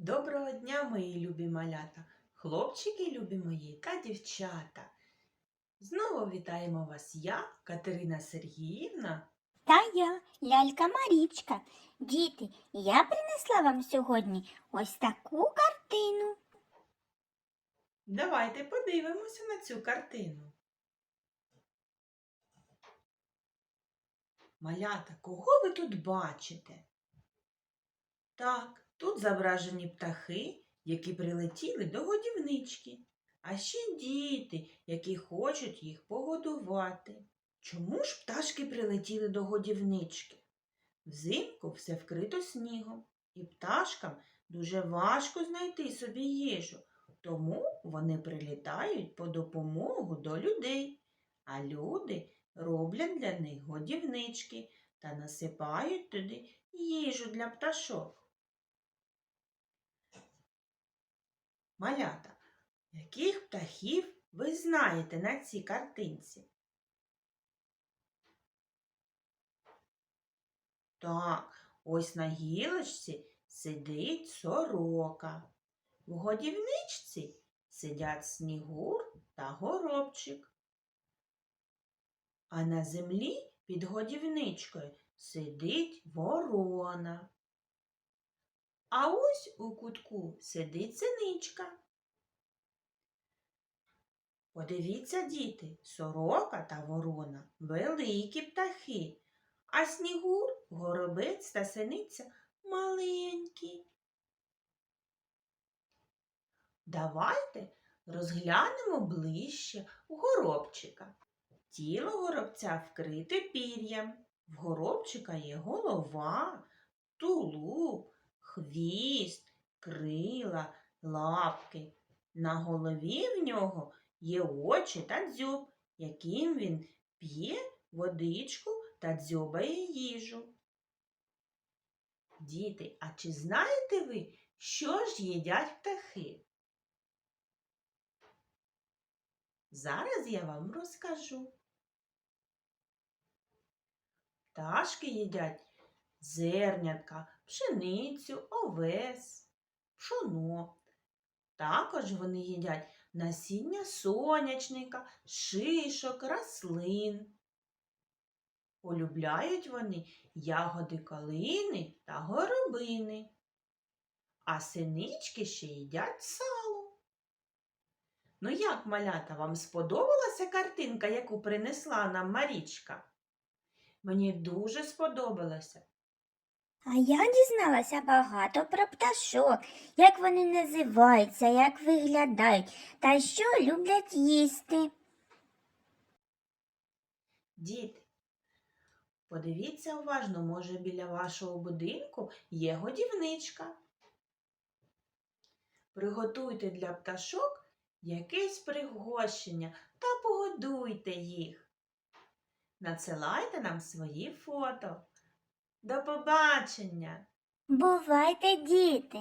Доброго дня, мої любі малята, хлопчики любі мої та дівчата. Знову вітаємо вас я, Катерина Сергіївна. Та я, лялька Марічка. Діти, я принесла вам сьогодні ось таку картину. Давайте подивимося на цю картину. Малята, кого ви тут бачите? Так, тут зображені птахи, які прилетіли до годівнички, а ще діти, які хочуть їх погодувати. Чому ж пташки прилетіли до годівнички? Взимку все вкрито снігом, і пташкам дуже важко знайти собі їжу. Тому вони прилітають по допомогу до людей, а люди роблять для них годівнички та насипають туди їжу для пташок. Малята, яких птахів ви знаєте на цій картинці? Так, ось на гілочці сидить сорока. В годівничці сидять снігур та горобчик. А на землі під годівничкою сидить ворона. А ось у кутку сидить синичка. Подивіться, діти, сорока та ворона великі птахи, а снігур, горобець та синиця маленькі. Давайте розглянемо ближче горобчика. Тіло горобця вкрите пір'ям. В горобчика є голова, тулуб, хвіст, крила, лапки. На голові в нього є очі та дзьоб, яким він п'є водичку та дзьобає їжу. Діти, а чи знаєте ви, що ж їдять птахи? Зараз я вам розкажу. Пташки їдять зернятка, пшеницю, овес, пшоно. Також вони їдять насіння сонячника, шишок, рослин. Полюбляють вони ягоди калини та горобини, а синички ще їдять сало. Ну як, малята, вам сподобалася картинка, яку принесла нам Марічка? Мені дуже сподобалося. А я дізналася багато про пташок, як вони називаються, як виглядають та що люблять їсти. Діти, подивіться уважно, може біля вашого будинку є годівничка. Приготуйте для пташок якесь пригощення та погодуйте їх. Надсилайте нам свої фото. До побачення! Бувайте, діти!